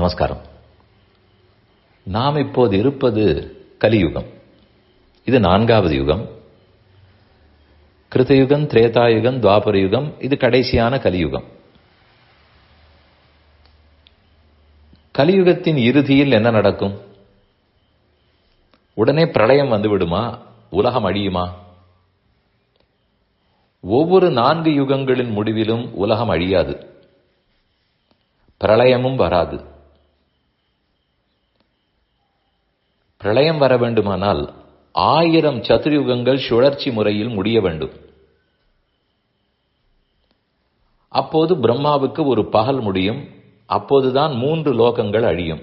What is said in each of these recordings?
நமஸ்காரம். நாம் இப்போது இருப்பது கலியுகம். இது நான்காவது யுகம். கிருத்தயுகம் திரேதாயுகம் துவாபர யுகம் இது கடைசியான கலியுகம். கலியுகத்தின் இறுதியில் என்ன நடக்கும்? உடனே பிரளயம் வந்து விடுமா? உலகம் அழியுமா? ஒவ்வொரு நான்கு யுகங்களின் முடிவிலும் உலகம் அழியாது. பிரளயமும் வராது. பிரளயம் வர வேண்டுமானால் ஆயிரம் சதுர்யுகங்கள் சுழற்சி முறையில் முடிய வேண்டும். அப்போது பிரம்மாவுக்கு ஒரு பகல் முடியும். அப்போதுதான் மூன்று லோகங்கள் அழியும்.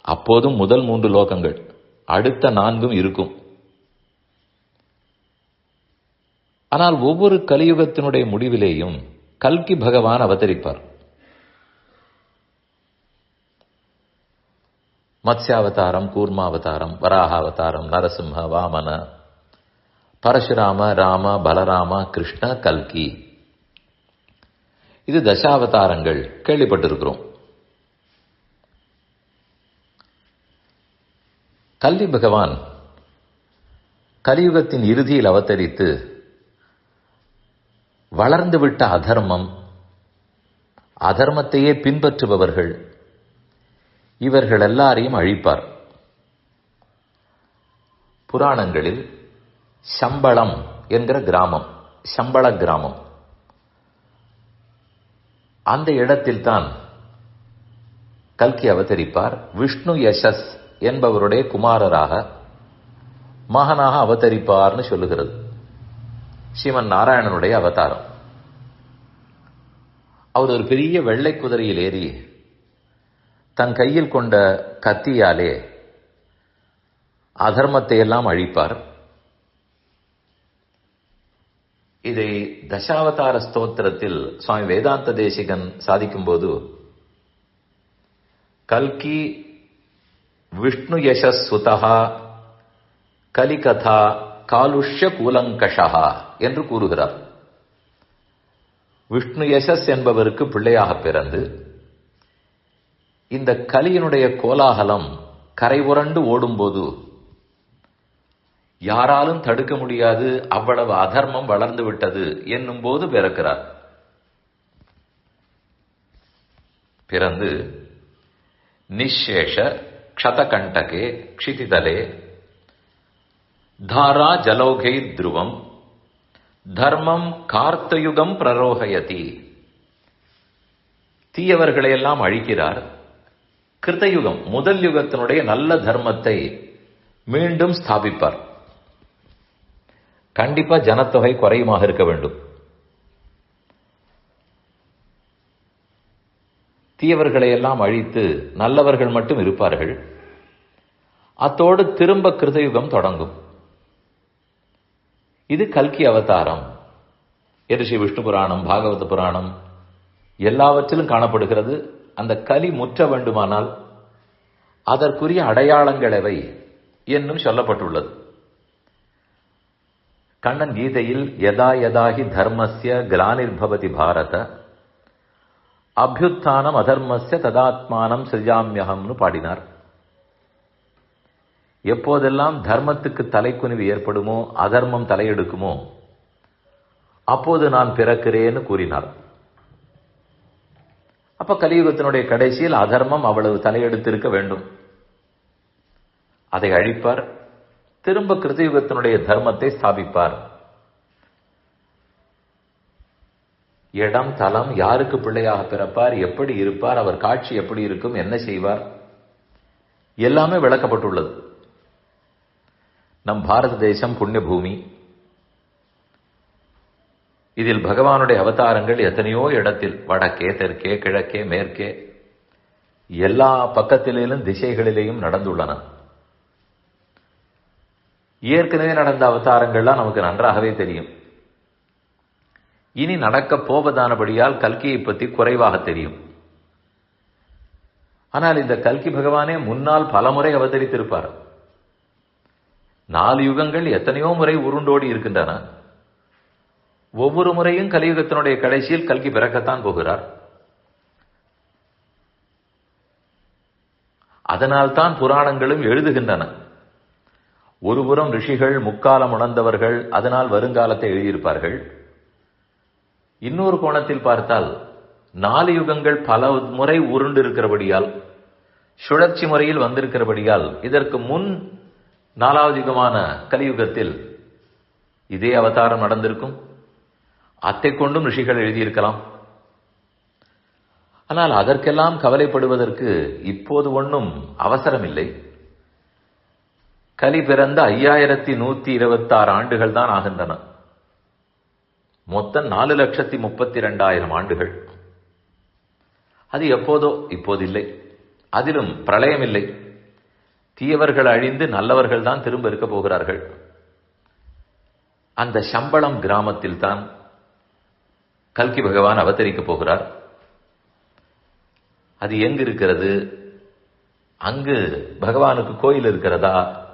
அப்போதும் முதல் மூன்று லோகங்கள் அடுத்த நான்கும் இருக்கும். ஆனால் ஒவ்வொரு கலியுகத்தினுடைய முடிவிலேயும் கல்கி பகவான் அவதரிப்பார். மத்ஸ்யாவதாரம் கூர்மாவதாரம் வராகாவதாரம் நரசிம்ம வாமன பரசுராம ராம பலராம கிருஷ்ண கல்கி. இது தசாவதாரங்கள் கேள்விப்பட்டிருக்கிறோம். கல்வி பகவான் கலியுகத்தின் இறுதியில் அவதரித்து வளர்ந்துவிட்ட அதர்மம் அதர்மத்தையே பின்பற்றுபவர்கள் இவர்கள் எல்லாரையும் அழிப்பார். புராணங்களில் சம்பளம் என்கிற கிராமம் சம்பள கிராமம். அந்த இடத்தில்தான் கல்கி அவதரிப்பார். விஷ்ணு யசஸ் என்பவருடைய குமாரராக மகனாக அவதரிப்பார்னு சொல்லுகிறது. ஸ்ரீமன் நாராயணனுடைய அவதாரம். அவர் ஒரு பெரிய வெள்ளை குதிரையில் ஏறி தன் கையில் கொண்ட கத்தியாலே அதர்மத்தை எல்லாம் அழிப்பார். இதை தசாவதார ஸ்தோத்திரத்தில் சுவாமி வேதாந்த தேசிகன் சாதிக்கும் போது கல்கி விஷ்ணு யசஸ் கலிகதா காலுஷ்ய கூலங்கஷா என்று கூறுகிறார். விஷ்ணு யசஸ் என்பவருக்கு பிள்ளையாக பிறந்து இந்த கலியினுடைய கோலாகலம் கரை உரண்டு ஓடும்போது யாராலும் தடுக்க முடியாது அவ்வளவு அதர்மம் வளர்ந்து விட்டது என்னும் போது பிறக்கிறார். பிறந்து நிஷேஷ க்ஷதகண்டகே க்ஷிதிதலே தாரா ஜலோகை துருவம் தர்மம் கார்த்தயுகம் பிரரோகயதி. தீயவர்களையெல்லாம் அழிக்கிறார். கிருத்தயுகம் முதல் யுகத்தினுடைய நல்ல தர்மத்தை மீண்டும் ஸ்தாபிப்பார். கண்டிப்பா ஜனத்தொகை குறையுமாக இருக்க வேண்டும். தீயவர்களை எல்லாம் அழித்து நல்லவர்கள் மட்டும் இருப்பார்கள். அத்தோடு திரும்ப கிருதயுகம் தொடங்கும். இது கல்கி அவதாரம். ஸ்ரீ விஷ்ணு புராணம் பாகவத புராணம் எல்லாவற்றிலும் காணப்படுகிறது. அந்த கலி முற்ற வேண்டுமானால் அதற்குரிய அடையாளங்கள் எவை என்னும் சொல்லப்பட்டுள்ளது. கண்ணன் கீதையில் யதா யதாகி தர்மஸ்ய கிரானிர்பவதி பாரத அபியுத்தானம் அதர்மஸ்ய ததாத்மானம் சிருஜாமியகம்னு பாடினார். எப்போதெல்லாம் தர்மத்துக்கு தலைக்குனிவு ஏற்படுமோ அதர்மம் தலையெடுக்குமோ அப்போது நான் பிறக்கிறேன்னு கூறினார். அப்ப கலியுகத்தினுடைய கடைசியில் அதர்மம் அவ்வளவு தலையெடுத்திருக்க வேண்டும். அதை அழிப்பார். திரும்ப கிருத்தயுகத்தினுடைய தர்மத்தை ஸ்தாபிப்பார். இடம் தலம் யாருக்கு பிள்ளையாக பிறப்பார் எப்படி இருப்பார் அவர் காட்சி எப்படி இருக்கும் என்ன செய்வார் எல்லாமே விளக்கப்பட்டுள்ளது. நம் பாரத தேசம் புண்ணிய பூமி இதில் பகவானுடைய அவதாரங்கள் எத்தனையோ இடத்தில் வடக்கே தெற்கே கிழக்கே மேற்கே எல்லா பக்கத்திலேயும் திசைகளிலேயும் நடந்துள்ளன. ஏற்கனவே நடந்த அவதாரங்கள்லாம் நமக்கு நன்றாகவே தெரியும். இனி நடக்கப் போவதானபடியால் கல்கியை பற்றி குறைவாக தெரியும். ஆனால் இந்த கல்கி பகவானே முன்னால் பலமுறை அவதரித்திருப்பார். நாலு யுகங்கள் எத்தனையோ முறை உருண்டோடி இருக்கின்றன. ஒவ்வொரு முறையும் கலியுகத்தினுடைய கடைசியில் கல்கி பிறக்கத்தான் போகிறார். அதனால்தான் புராணங்களும் எழுதுகின்றன. ஒருபுறம் ரிஷிகள் முக்காலம் உணர்ந்தவர்கள் அதனால் வருங்காலத்தை எழுதியிருப்பார்கள். இன்னொரு கோணத்தில் பார்த்தால் நாலு யுகங்கள் பல முறை உருண்டு இருக்கிறபடியால் சுழற்சி முறையில் வந்திருக்கிறபடியால் இதற்கு முன் நாலாவது யுகமான கலியுகத்தில் இதே அவதாரம் நடந்திருக்கும். அத்தை கொண்டும் ரிஷிகள் எழுதியிருக்கலாம். ஆனால் அதற்கெல்லாம் கவலைப்படுவதற்கு இப்போது ஒன்றும் அவசரமில்லை. கலி பிறந்த ஐயாயிரத்தி நூத்தி இருபத்தாறு ஆண்டுகள் தான் ஆகின்றன. மொத்தம் நாலு லட்சத்தி முப்பத்தி ரெண்டாயிரம் ஆண்டுகள். அது எப்போதோ இப்போதில்லை. அதிலும் பிரளயம் இல்லை தீயவர்கள் அழிந்து நல்லவர்கள் தான் திரும்ப இருக்க போகிறார்கள். அந்த சம்பளம் கிராமத்தில் தான் கல்கி பகவான் அவதரிக்கப் போகிறார். அது எங்கு இருக்கிறது? அங்கு பகவானுக்கு கோயில் இருக்கிறதா?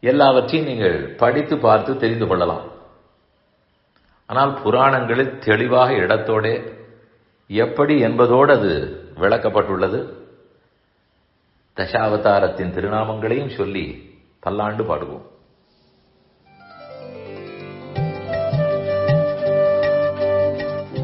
எல்லாவற்றையும் நீங்கள் படித்து பார்த்து தெரிந்து கொள்ளலாம். ஆனால் புராணங்களில் தெளிவாக இடத்தோடே எப்படி என்பதோடு அது விளக்கப்பட்டுள்ளது. தசாவதாரத்தின் திருநாமங்களையும் சொல்லி பல்லாண்டு பாடுவோம்.